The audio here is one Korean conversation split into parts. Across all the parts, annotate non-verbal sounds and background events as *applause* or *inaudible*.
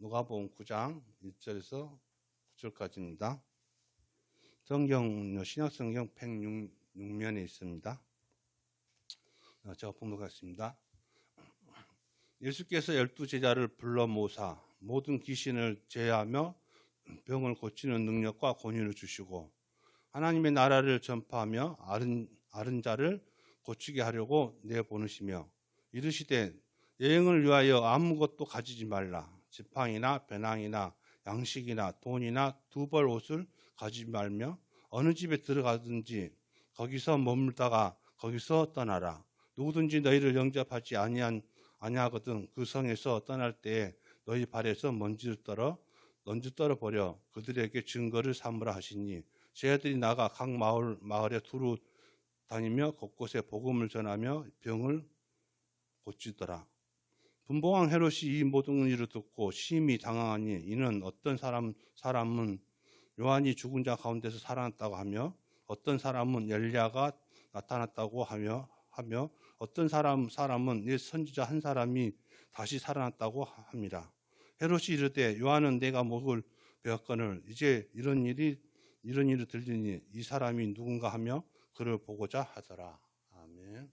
누가복음 9장 1절에서 9절까지입니다. 성경 신약 성경 106면에 있습니다. 어, 제가 봉독하겠습니다. 예수께서 열두 제자를 불러 모사 모든 귀신을 제하며 병을 고치는 능력과 권위를 주시고 하나님의 나라를 전파하며 아른, 아른 자를 고치게 하려고 내보내시며 이르시되 여행을 위하여 아무것도 가지지 말라 지팡이나 배낭이나 양식이나 돈이나 두 벌 옷을 가지지 말며 어느 집에 들어가든지 거기서 머물다가 거기서 떠나라 누구든지 너희를 영접하지 아니한 아니하거든 그 성에서 떠날 때에 너희 발에서 먼지를 떨어 먼지 떨어 버려 그들에게 증거를 삼으라 하시니 제자들이 나가 각 마을 마을에 두루 다니며 곳곳에 복음을 전하며 병을 고치더라. 분봉왕 헤롯이 이 모든 일을 듣고 심히 당황하니 이는 어떤 사람 사람은 요한이 죽은 자 가운데서 살아났다고 하며 어떤 사람은 엘리야가 나타났다고 하며 하며 어떤 사람 사람은 이 선지자 한 사람이 다시 살아났다고 합니다. 헤롯이 이르되 요한은 내가 목을 베었거늘 이제 이런 일이 이런 일을 들리니 이 사람이 누군가 하며 그를 보고자 하더라. 아멘.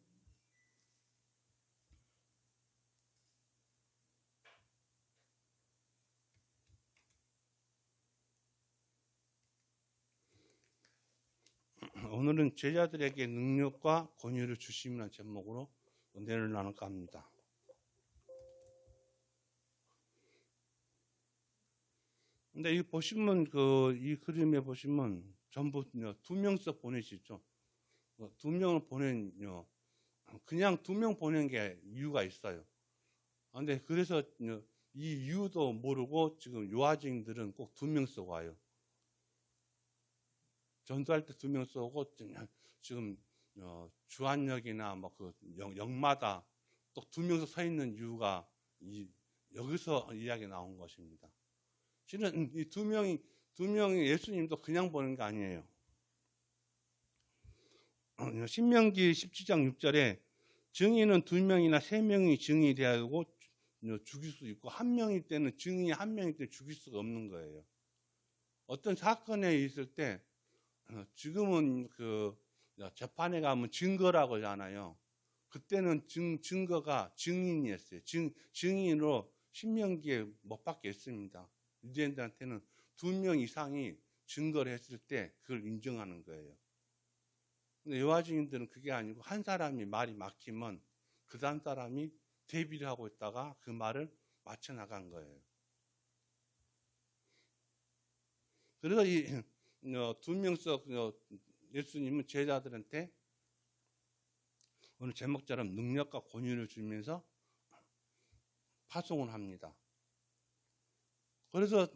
오늘은 제자들에게 능력과 권위를 주심이라는 제목으로 은혜를 나눌까 합니다. 근데 이 보시면 그 이 그림에 보시면 전부 두 명씩 보내시죠. 어, 두 명을 보낸요. 그냥 두 명 보낸 게 이유가 있어요. 근데 그래서 이 이유도 모르고 지금 요아징들은 꼭 두 명씩 와요. 전투할 때 두 명 쏘고 지금 어, 주한역이나 뭐 그 역마다 또 두 명서 서 있는 이유가 이, 여기서 이야기 나온 것입니다. 실은 이 두 명이 두 명이 예수님도 그냥 보는 게 아니에요. 어, 신명기 17장 6절에 증인은 두 명이나 세 명이 증인이 되고 죽일 수 있고 한 명일 때는 증인이 한 명일 때 죽일 수가 없는 거예요. 어떤 사건에 있을 때 어, 지금은 그 재판에 가면 증거라고 하잖아요. 그때는 증, 증거가 증인이었어요. 증, 증인으로 신명기에 못 받겠습니다. 유대인들한테는 두 명 이상이 증거를 했을 때 그걸 인정하는 거예요. 근데 여화 증인들은 그게 아니고 한 사람이 말이 막히면 그 다음 사람이 대비를 하고 있다가 그 말을 맞춰 나간 거예요. 그래서 이 어, 두 명씩 어, 예수님은 제자들한테 오늘 제목처럼 능력과 권위를 주면서 파송을 합니다. 그래서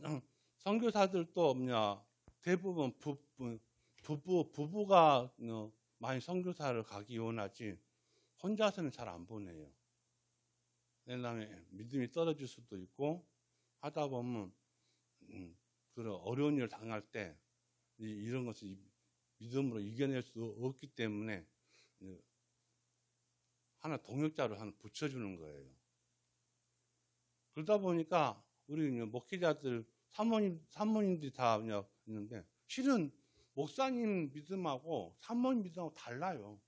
선교사들도 뭐냐 대부분 부부, 부부 부부가 어, 많이 선교사를 가기 원하지 혼자서는 잘 안 보내요. 왜냐하면 믿음이 떨어질 수도 있고 하다 보면 음, 그런 어려운 일을 당할 때 이런 것을 믿음으로 이겨낼 수 없기 때문에 하나 동역자를 하나 붙여주는 거예요. 그러다 보니까 우리 목회자들 사모님 사모님들이 다 있는데 실은 목사님 믿음하고 사모님 믿음하고 달라요.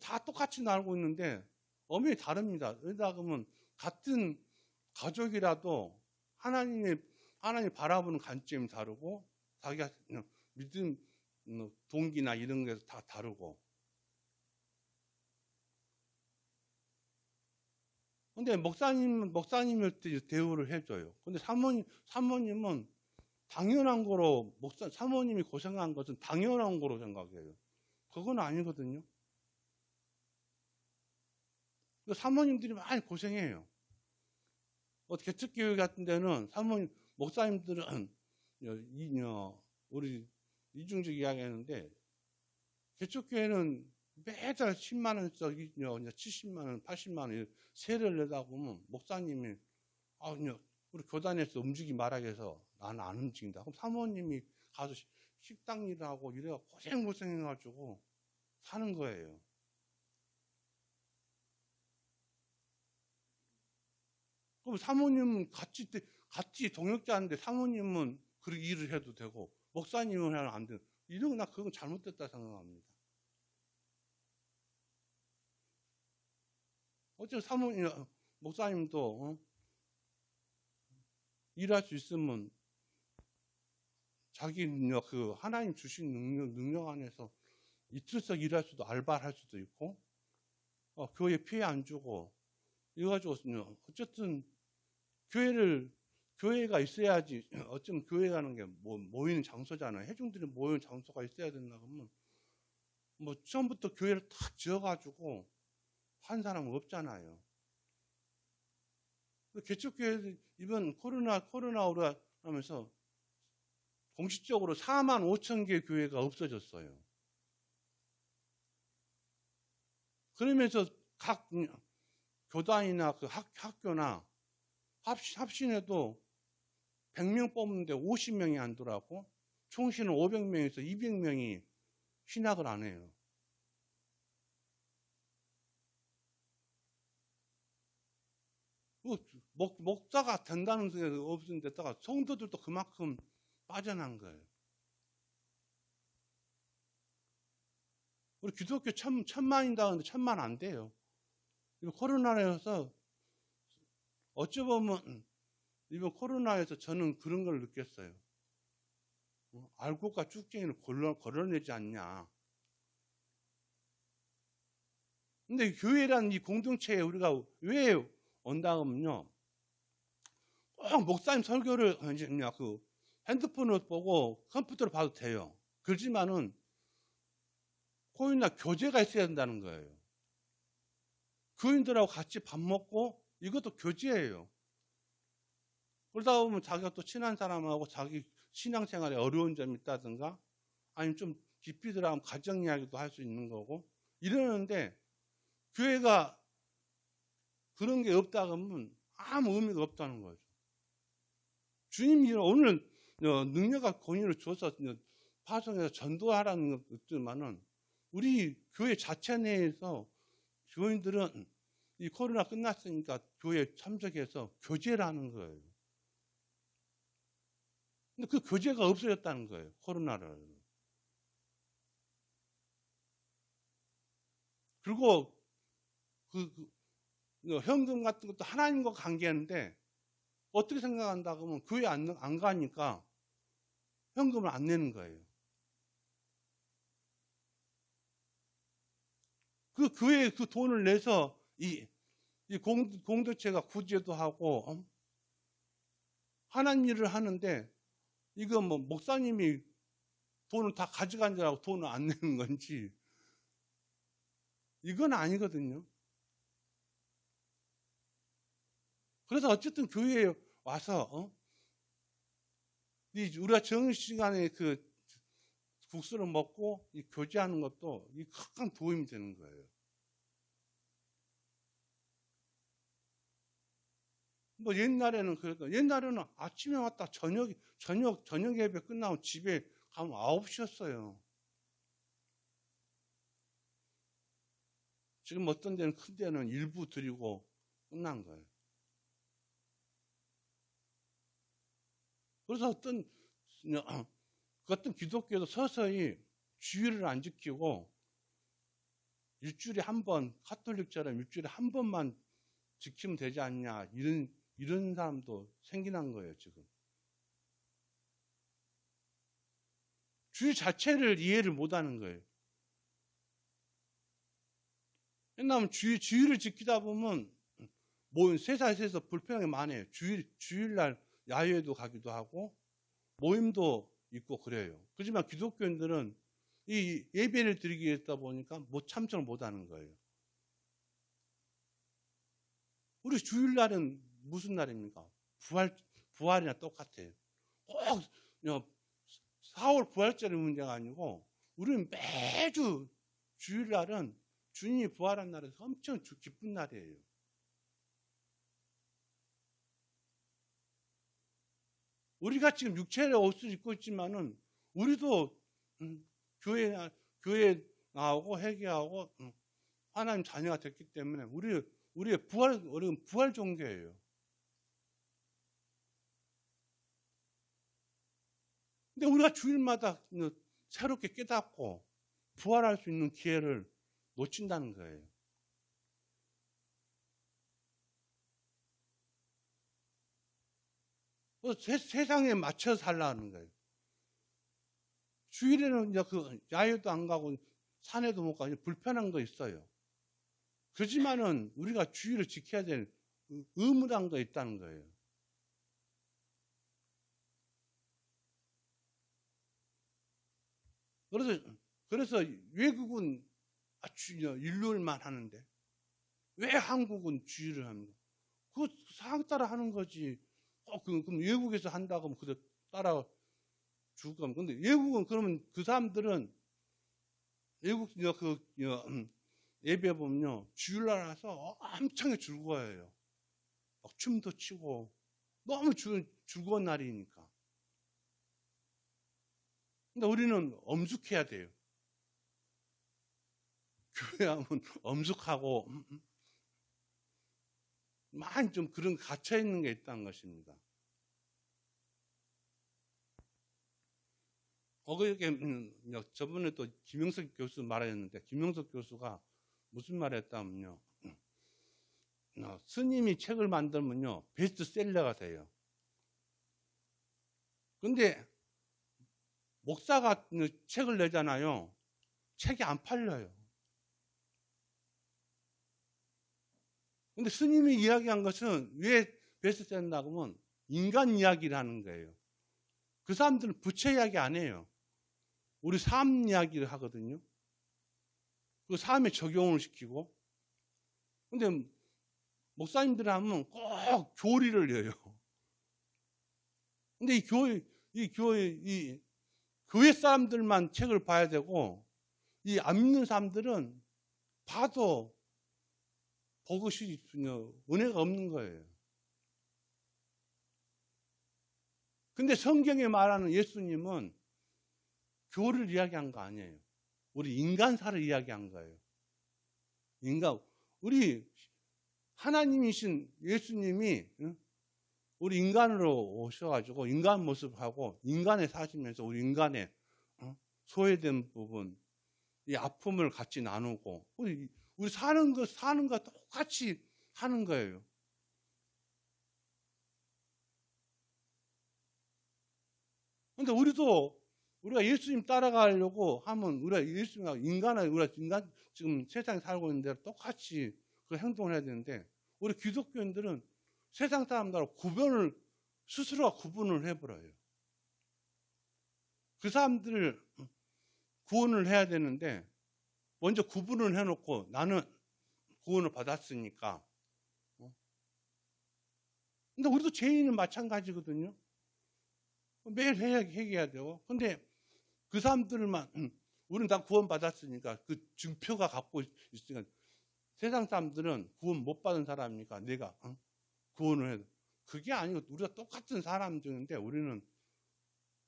다 똑같이 알고 있는데 엄연히 다릅니다. 왜냐 그러면 같은 가족이라도 하나님의 하나님 바라보는 관점이 다르고 자기가 믿음 뭐 동기나 이런 게 다 다르고 근데 목사님 목사님을 대우를 해줘요. 근데 사모님 사모님은 당연한 거로 목사 사모님이 고생한 것은 당연한 거로 생각해요. 그건 아니거든요. 사모님들이 많이 고생해요. 어떻게 특교육 같은 데는 사모님 목사님들은 *clears throat* 우리 이중직 이야기하는데 개척교회는 매달 10만 원씩 70만 원, 80만 원 세를 내다 보면 목사님이 아, 우리 교단에서 움직이 말하게 해서 나는 안 움직인다. 그럼 사모님이 가서 식당 일을 하고 이래가 고생 고생해가지고 사는 거예요. 그럼 사모님은 같이 때- 같이 동역자인데 사모님은 그 일을 해도 되고 목사님은 안 되고 이런 거나 그건 잘못됐다 생각합니다. 어째 사모님 목사님도 어? 일할 수 있으면 자기 능력 그 하나님 주신 능력 능력 안에서 이틀씩 일할 수도 알바를 할 수도 있고 어, 교회 피해 안 주고 이거 가지고 어쨌든 교회를 교회가 있어야지 *clears throat* 어쩌면 교회라는 게 뭐 모이는 장소잖아요. 회중들이 모이는 장소가 있어야 된다 그러면 뭐 처음부터 교회를 탁 지어가지고 한 사람은 없잖아요. 개척교회 이번 코로나 코로나로 하면서 공식적으로 4만 5천 개 교회가 없어졌어요. 그러면서 각 교단이나 그 학, 학교나 합신, 합신에도 100명 뽑는데 50명이 안 들어가고 총신은 500명에서 200명이 신학을 안 해요. 뭐, 목, 목사가 된다는 소리 없는 데다가 성도들도 그만큼 빠져난 거예요. 우리 기독교 천, 천만인다는데 천만 안 돼요. 코로나에서 어찌 보면 이번 코로나에서 저는 그런 걸 느꼈어요. 어, 알고가 쭉쟁이를 걸러, 걸어내지 않냐. 근데 교회라는 이 공동체에 우리가 왜 온다 하면요. 꼭 목사님 설교를 이제 뭐냐, 그 핸드폰으로 보고 컴퓨터로 봐도 돼요. 그렇지만은 코인이나 교제가 있어야 된다는 거예요. 교인들하고 같이 밥 먹고 이것도 교제예요. 그러다 보면 자기가 또 친한 사람하고 자기 신앙생활에 어려운 점이 있다든가 아니면 좀 깊이 들어가면 가정 이야기도 할 수 있는 거고 이러는데 교회가 그런 게 없다 그러면 아무 의미가 없다는 거죠. 주님이 오늘 어, 능력과 권위를 줘서 파송해서 전도하라는 것도 있지만은 우리 교회 자체 내에서 교인들은 이 코로나 끝났으니까 교회 참석해서 교제를 하는 거예요. 근데 그 교제가 없어졌다는 거예요. 코로나를. 그리고 그, 그 현금 같은 것도 하나님과 관계하는데 어떻게 생각한다 그러면 교회 안, 안 가니까 현금을 안 내는 거예요. 그 교회에 그 돈을 내서 이, 이 공, 공동체가 구제도 하고 어? 하나님 일을 하는데 이거 뭐 목사님이 돈을 다 가져간 줄 알고 돈을 안 내는 건지 이건 아니거든요. 그래서 어쨌든 교회에 와서 어? 이 우리가 정시간에 그 국수를 먹고 이 교제하는 것도 이큰 도움이 되는 거예요. 뭐 옛날에는 그래도 옛날에는 아침에 왔다 저녁 저녁 저녁 예배 끝나고 집에 가면 9시였어요. 지금 어떤 데는 큰 데는 일부 드리고 끝난 거예요. 그래서 어떤 *clears throat* 그 어떤 기독교도 서서히 주의를 안 지키고 일주일에 한 번, 카톨릭처럼 일주일에 한 번만 지키면 되지 않냐, 이런, 이런 사람도 생기는 거예요, 지금. 주의 자체를 이해를 못 하는 거예요. 왜냐하면 주의, 주의를 지키다 보면, 뭐 세상에서 불편하게 많아요. 주일, 주일날 야외에도 가기도 하고, 모임도 있고 그래요. 그렇지만 기독교인들은 이 예배를 드리기 위해서 보니까 못 참석을 못 하는 거예요. 우리 주일날은 무슨 날입니까? 부활, 부활이나 똑같아요. 꼭 4월 부활절의 문제가 아니고 우리는 매주 주일날은 주님이 부활한 날에서 엄청 기쁜 날이에요. 우리가 지금 육체의 옷을 입고 있지만은 우리도 음, 교회 교회 나오고 회개하고 음, 하나님 자녀가 됐기 때문에 우리 우리의 부활 우리는 부활 종교예요. 근데 우리가 주일마다 새롭게 깨닫고 부활할 수 있는 기회를 놓친다는 거예요. 그 세, 세상에 맞춰 살라는 거예요. 주일에는 이제 그 야외도 안 가고 산에도 못 가고 불편한 거 있어요. 그렇지만은 우리가 주의를 지켜야 될 의무란 거 있다는 거예요. 그래서 그래서 외국은 아주 일요일만 하는데 왜 한국은 주의를 합니까? 그 상황 따라 하는 거지. 어, 그, 그럼 외국에서 한다고 하면 그대 따라 줄 거면. 근데 외국은 그러면 그 사람들은 외국 그 음, 예배 보면요 주일날 와서 엄청 즐거워해요. 막 춤도 추고 너무 즐, 즐거운 날이니까. 근데 우리는 엄숙해야 돼요. 교회 하면 엄숙하고 음, 음. 많이 좀 그런 갇혀 있는 게 있다는 것입니다. 음, 저번에 또 김영석 교수 말했는데 김영석 교수가 무슨 말했다면요. 어, 스님이 책을 만들면요 베스트셀러가 돼요. 근데 목사가 책을 내잖아요. 책이 안 팔려요. 근데 스님이 이야기한 것은 왜 베스트셀러냐고 하면 인간 이야기를 하는 거예요. 그 사람들은 부채 이야기 안 해요. 우리 삶 이야기를 하거든요. 그 삶에 적용을 시키고. 근데 목사님들 하면 꼭 교리를 여요. 근데 이 교회, 이 교회, 이 교회 사람들만 책을 봐야 되고, 이 안 믿는 사람들은 봐도 보고싶으 은혜가 없는 거예요. 근데 성경에 말하는 예수님은 교를 이야기한 거 아니에요. 우리 인간사를 이야기한 거예요. 인간, 우리 하나님이신 예수님이 우리 인간으로 오셔가지고 인간 모습하고 인간에 사시면서 우리 인간의 어, 소외된 부분, 이 아픔을 같이 나누고 우리 우리 사는 거, 사는 거 똑같이 하는 거예요. 근데 우리도 우리가 예수님 따라가려고 하면 우리가 예수님하고 인간을 우리가 인간 지금 세상에 살고 있는 대로 똑같이 그 행동을 해야 되는데 우리 기독교인들은 세상 사람들하고 구분을 스스로가 구분을 해버려요. 그 사람들을 구원을 해야 되는데 먼저 구분을 해놓고 나는 구원을 받았으니까. 어? 근데 우리도 죄인은 마찬가지거든요. 매일 회개해야 되고. 근데 그 사람들만, 음, 우리는 다 구원 받았으니까 그 증표가 갖고 있으니까 세상 사람들은 구원 못 받은 사람이니까 내가 어? 구원을 해도 그게 아니고 우리가 똑같은 사람들인데 우리는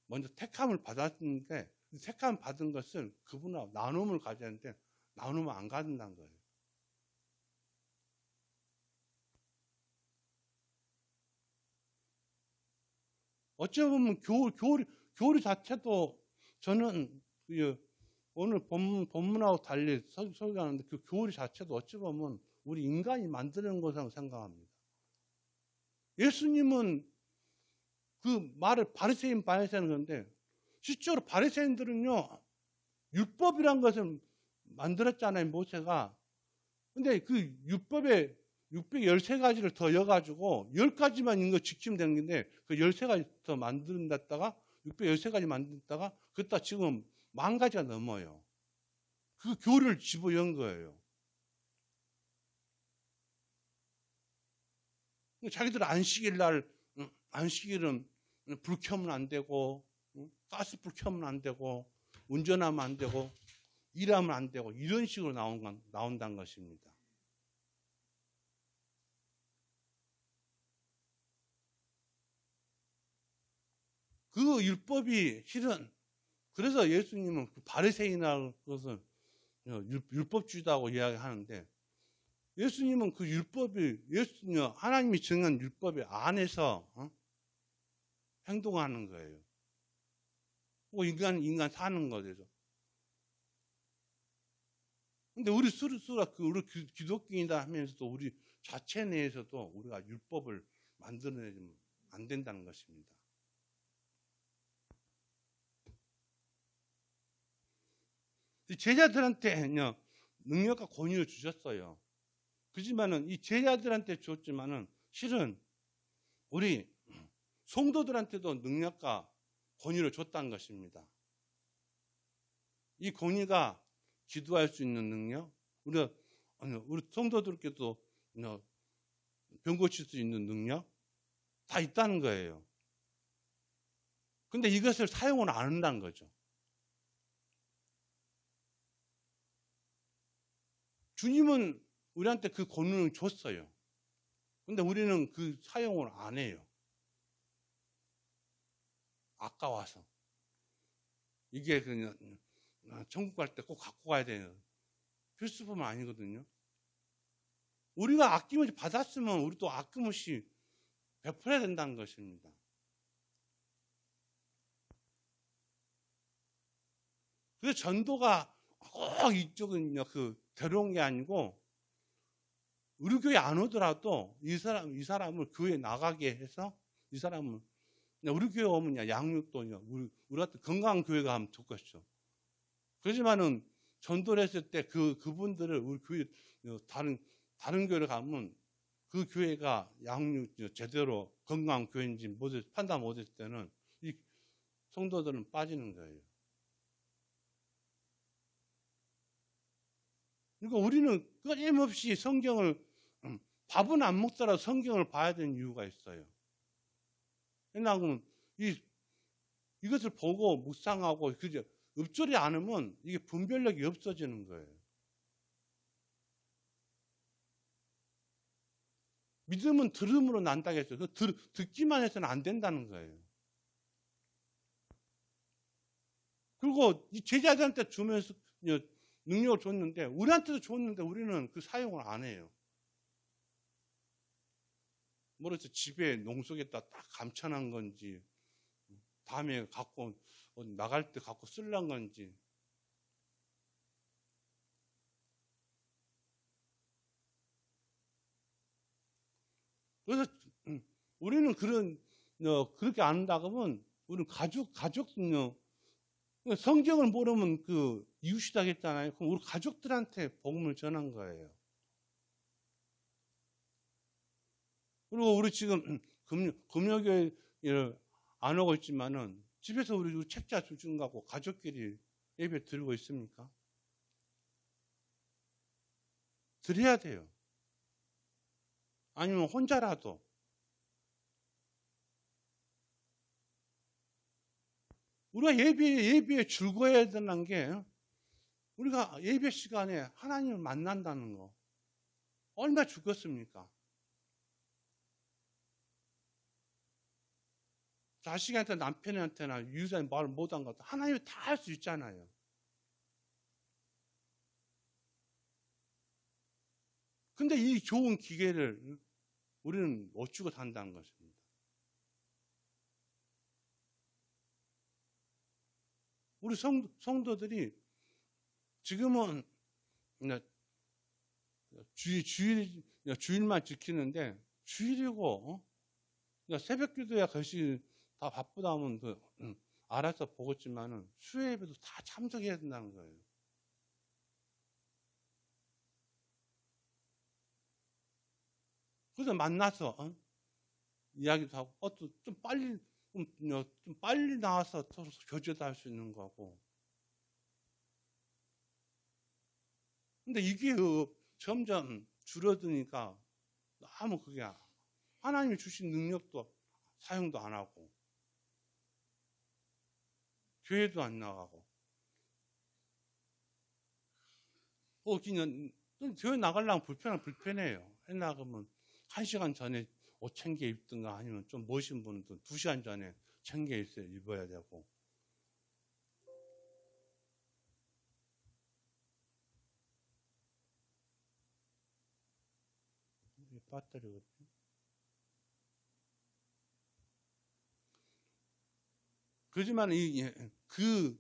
먼저 택함을 받았는데 택함 받은 것을 그분하고 나눔을 하는데 나누면 안 가진다는 거예요. 어찌 보면 교울, 교울, 교리 자체도 저는 그 오늘 본문, 본문하고 달리 설교하는데 그 교리 자체도 어찌 보면 우리 인간이 만드는 것이라고 생각합니다. 예수님은 그 말을 바리새인 바리새인 그런데 실제로 바리새인들은요 율법이란 것을 만들었잖아요, 모세가. 근데 그 율법에 613가지를 더 여가지고 10가지만 있는 거 지키면 되는 건데 그 13가지 더 만든다다가 613가지 만든다가 그다 지금 만 가지가 넘어요. 그 교를 집어연 거예요. 자기들 안식일 날 안식일은 불 켜면 안 되고 가스 불 켜면 안 되고 운전하면 안 되고 일하면 안 되고 이런 식으로 나온, 나온다는 것입니다. 그 율법이 실은 그래서 예수님은 그 바리새인이라는 것을 율법주의다고 이야기하는데 예수님은 그 율법이 예수님 하나님이 정한 율법의 안에서 어? 행동하는 거예요. 뭐 인간 인간 사는 것에서. 근데 우리 스스로 그 우리 기- 기독교인이다 하면서도 우리 자체 내에서도 우리가 율법을 만들어내면 안 된다는 것입니다. 이 제자들한테는요 능력과 권위를 주셨어요. 그지만은 이 제자들한테 줬지만은 실은 우리 성도들한테도 능력과 권위를 줬다는 것입니다. 이 권위가 기도할 수 있는 능력, 우리 우리 성도들께도 병 고칠 수 있는 능력 다 있다는 거예요. 근데 이것을 사용을 안 한다는 거죠. 주님은 우리한테 그 권능을 줬어요. 근데 우리는 그 사용을 안 해요. 아까워서. 이게 그냥 천국 갈 때 꼭 갖고 가야 되는 필수품 아니거든요. 우리가 아낌없이 받았으면 우리도 아낌없이 베풀어야 된다는 것입니다. 그래서 전도가 꼭 이쪽은 그 데려온 게 아니고 우리 교회 안 오더라도 이 사람 이 사람을 교회 나가게 해서 이 사람을 우리 교회 오면 양육도 우리 우리 같은 건강한 교회가 하면 좋겠죠. 그렇지만은 전도를 했을 때 그 그분들을 우리 교회 다른 다른 교회를 가면 그 교회가 양육 제대로 건강한 교회인지 못했, 판단 못했을 때는 이 성도들은 빠지는 거예요. 그러니까 우리는 끊임없이 성경을 음, 밥은 안 먹더라도 성경을 봐야 되는 이유가 있어요. 왜냐하면 이 이것을 보고 묵상하고 그죠 읊조리 않으면 이게 분별력이 없어지는 거예요. 믿음은 들음으로 난다고 했어요. 그 들, 듣기만 해서는 안 된다는 거예요. 그리고 이 제자들한테 주면서 능력을 줬는데 우리한테도 줬는데 우리는 그 사용을 안 해요. 뭐래서 집에 농속에다 딱 감춰놓은 건지 다음에 갖고 나갈 때 갖고 쓸란 건지 그래서 음, 우리는 그런 어, 그렇게 안 한다고 하면 우리는 가족 가족 어, 성경을 모르면 그 이웃이다 했잖아요. 그럼 우리 가족들한테 복음을 전한 거예요. 그리고 우리 지금 *clears throat* 금요, 금요교회를 안 오고 있지만은 집에서 우리 책자 주준 거고 가족끼리 예배 드리고 있습니까? 드려야 돼요. 아니면 혼자라도 우리가 예배, 예배에 즐거워야 되는 게 우리가 예배 시간에 하나님을 만난다는 거. 얼마 죽었습니까? 자식한테 남편한테나 유사한 말 못한 것도 하나님이 다 할 수 있잖아요. 근데 이 좋은 기회를 우리는 못 주고 산다는 것입니다. 우리 성, 성도들이 지금은 주일, 주일, 주일만 지키는데 주일이고, 어? 새벽 기도야 것이 다 바쁘다 하면 그, 음, 알아서 보겠지만은 수요 예배도 다 참석해야 된다는 거예요. 그래서 만나서 어? 이야기도 하고 어, 또, 좀 빨리 좀, 좀 빨리 나와서 서로 교제도 할 수 있는 거고. 근데 이게 그 점점 줄어드니까 너무 그게 하나님이 주신 능력도 사용도 안 하고 교회도 안 나가고 어, 그냥 교회 나가려면 불편하 불편해요. 해 나가면 한 시간 전에 옷 챙겨 입든가 아니면 좀 멋진 분은 두 시간 전에 챙겨 있어야 입어야 되고. 배터리거든요. 그렇지만 이 그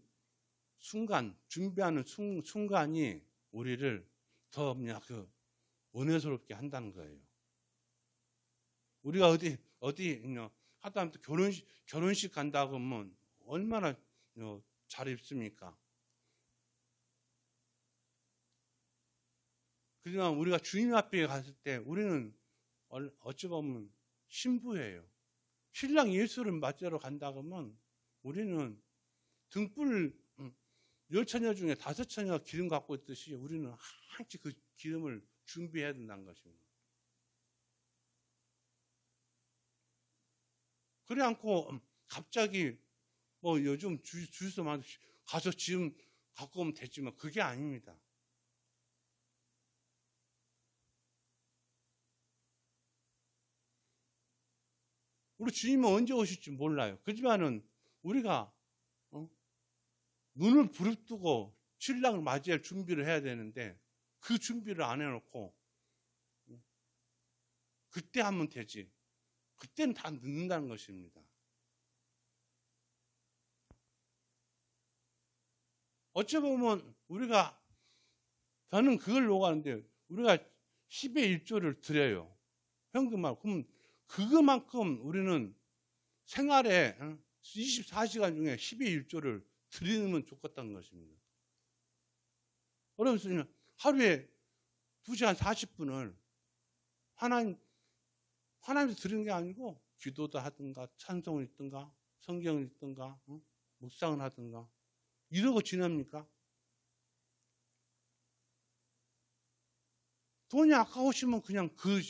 순간 준비하는 순, 순간이 우리를 더 그냥 그 은혜스럽게 한다는 거예요. 우리가 어디 어디 하다못해 결혼식 결혼식 간다고 하면 얼마나 어, 잘 입습니까? 그지만 우리가 주님 앞에 갔을 때 우리는 얼- 어찌 보면 신부예요. 신랑 예수를 맞으러 간다고 하면 우리는 등불 음, 열 처녀 중에 다섯 처녀가 기름 갖고 있듯이 우리는 항상 그 기름을 준비해야 된다는 것입니다. 그래 않고 음, 갑자기 뭐 요즘 주, 주유소만 가서 지금 갖고 오면 되지만 그게 아닙니다. 우리 주님은 언제 오실지 몰라요. 그지만은 우리가 어? 눈을 부릅뜨고 신랑을 맞이할 준비를 해야 되는데 그 준비를 안 해놓고 어? 그때 하면 되지. 그때는 다 늦는다는 것입니다. 어찌 보면 우리가 저는 그걸 요구하는데 우리가 10의 1조를 드려요. 현금만. 그럼 그것만큼 우리는 생활에 24시간 중에 10의 1조를 드리면 좋겠다는 것입니다. 그러면서 하루에 2시간 40분을 하나님, 하나님께 드리는 게 아니고 기도도 하든가 찬송을 읽든가 성경을 읽든가 어? 묵상을 하든가 이러고 지납니까? 돈이 아까우시면 그냥 그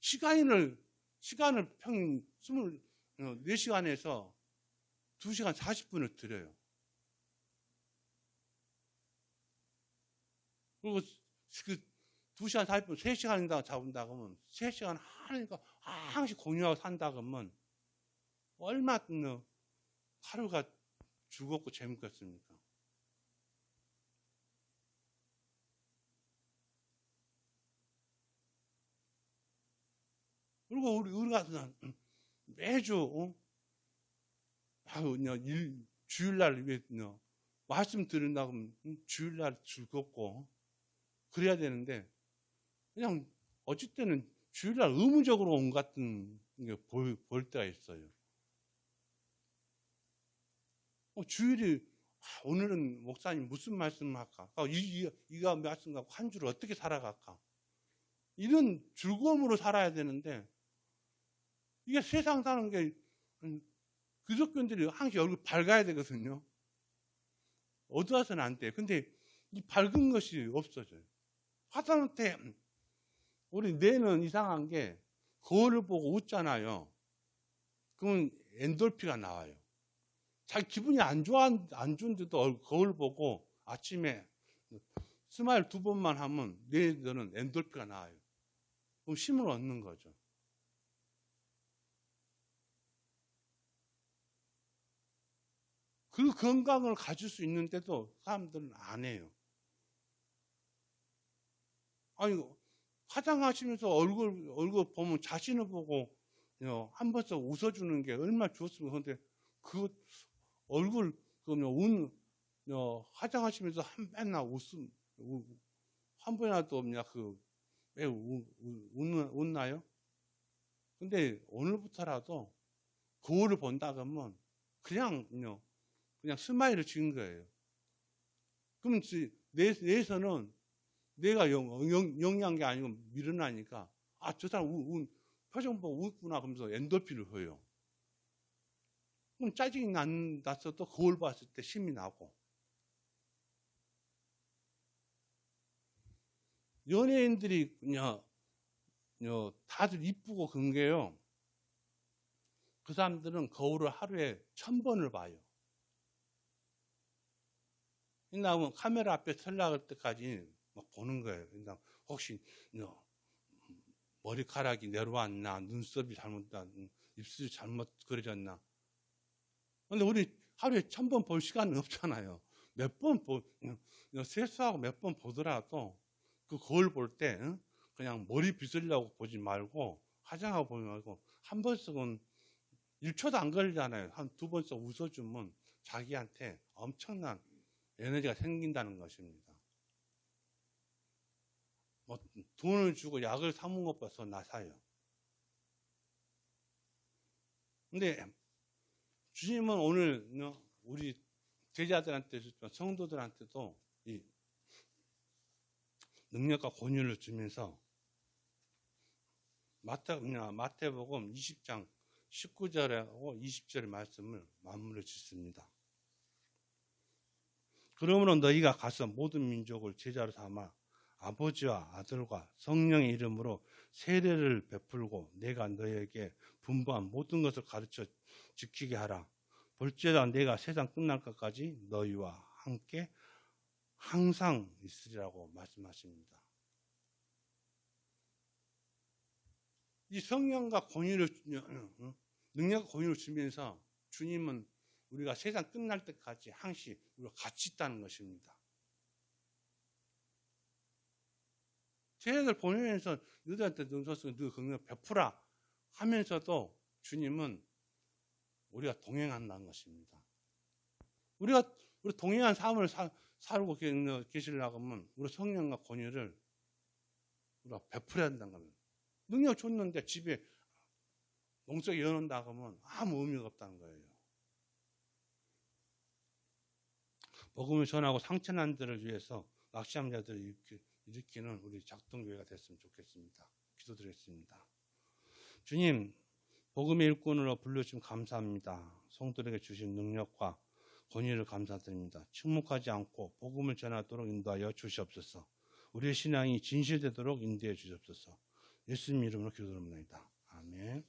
시간을 시간을 평 24시간에서 2시간 40분을 드려요. 그리고 그 2시간 40분, 3시간이다 잡은다 그러면 3시간 하니까 항상 공유하고 산다 그러면 얼마나 하루가 즐겁고 재밌겠습니까? 그리고 우리, 우리가 매주, 어? 아유, 일, 주일날, 말씀 들은다고 하면 주일날 즐겁고, 그래야 되는데, 그냥, 때는 주일날 의무적으로 온 같은 게 볼, 볼 때가 있어요. 어, 주일이, 아, 오늘은 목사님 무슨 말씀 할까? 아, 이, 이, 이가 말씀 갖고 한 주를 어떻게 살아갈까? 이런 즐거움으로 살아야 되는데, 이게 세상 사는 게 음, 기독교인들이 항상 얼굴 밝아야 되거든요. 어두워서는 안 돼. 근데 이 밝은 것이 없어져요. 하다못해 우리 뇌는 이상한 게 거울을 보고 웃잖아요. 그러면 엔돌피가 나와요. 자기 기분이 안 좋아 안 좋은데도 거울 보고 아침에 스마일 두 번만 하면 뇌에는 엔돌피가 나와요. 그럼 힘을 얻는 거죠. 그 건강을 가질 수 있는데도 사람들은 안 해요. 아니, 화장하시면서 얼굴, 얼굴 보면 자신을 보고 한 번씩 웃어주는 게 얼마나 좋습니까? 그런데 그 얼굴, 그 운, 화장하시면서 한 맨날 웃음, 한 번이라도 없냐, 그, 왜 웃, 웃나요? 근데 오늘부터라도 거울을 본다 그러면 그냥, 그냥 스마일을 지은 거예요. 그럼 내, 뇌에서는 내가 영, 영, 영리한 게 아니고 밀어나니까 아, 저 사람 우, 우, 표정 보고 웃구나 그러면서 엔돌핀을 줘요. 그럼 짜증이 난, 났어도 거울 봤을 때 힘이 나고. 연예인들이 그냥, 그냥 다들 이쁘고 그런 게요. 그 사람들은 거울을 하루에 천 번을 봐요. 나오면 카메라 앞에 설락할 때까지 막 보는 거예요. 그러니까 혹시 머리카락이 내려왔나, 눈썹이 잘못다, 입술이 잘못 그려졌나. 근데 우리 하루에 천 번 볼 시간은 없잖아요. 몇 번 보, 세수하고 몇 번 보더라도 그 거울 볼 때 그냥 머리 빗으려고 보지 말고 화장하고 보지 말고 한 번씩은 1초도 안 걸리잖아요. 한 두번써 웃어주면 자기한테 엄청난 에너지가 생긴다는 것입니다. 뭐 돈을 주고 약을 사먹은 것보다 더 나사요. 근데 주님은 오늘 어, 우리 제자들한테 성도들한테도 이 능력과 권유를 주면서 마태, 마태복음 20장 19절하고 20절 말씀을 맞물어 짓습니다. 그러므로 너희가 가서 모든 민족을 제자로 삼아 아버지와 아들과 성령의 이름으로 세례를 베풀고 내가 너희에게 분부한 모든 것을 가르쳐 지키게 하라. 볼지어다 내가 세상 끝날 것까지 너희와 함께 항상 있으리라고 말씀하십니다. 이 성령과 권위를 능력과 권위를 주면서 주님은 우리가 세상 끝날 때까지 항시 우리가 같이 있다는 것입니다. 제자들 보내면서 너희들한테 능서서 너 긍휼 베푸라 하면서도 주님은 우리가 동행한다는 것입니다. 우리가 우리 동행한 삶을 사, 살고 계시려고 하면 우리 성령과 권위를 우리가 베풀어야 한다는 겁니다. 능력 줬는데 집에 농석에 여는다 하면 아무 의미가 없다는 거예요. 복음을 전하고 상처난 자들을 위해서 낙시한 자들을 일으키는 우리 작동교회가 됐으면 좋겠습니다. 기도드리겠습니다. 주님, 복음의 일꾼으로 불러주심 감사합니다. 성도에게 주신 능력과 권위를 감사드립니다. 침묵하지 않고 복음을 전하도록 인도하여 주시옵소서. 우리의 신앙이 진실되도록 인도해 주시옵소서. 예수님 이름으로 기도드립니다. 아멘.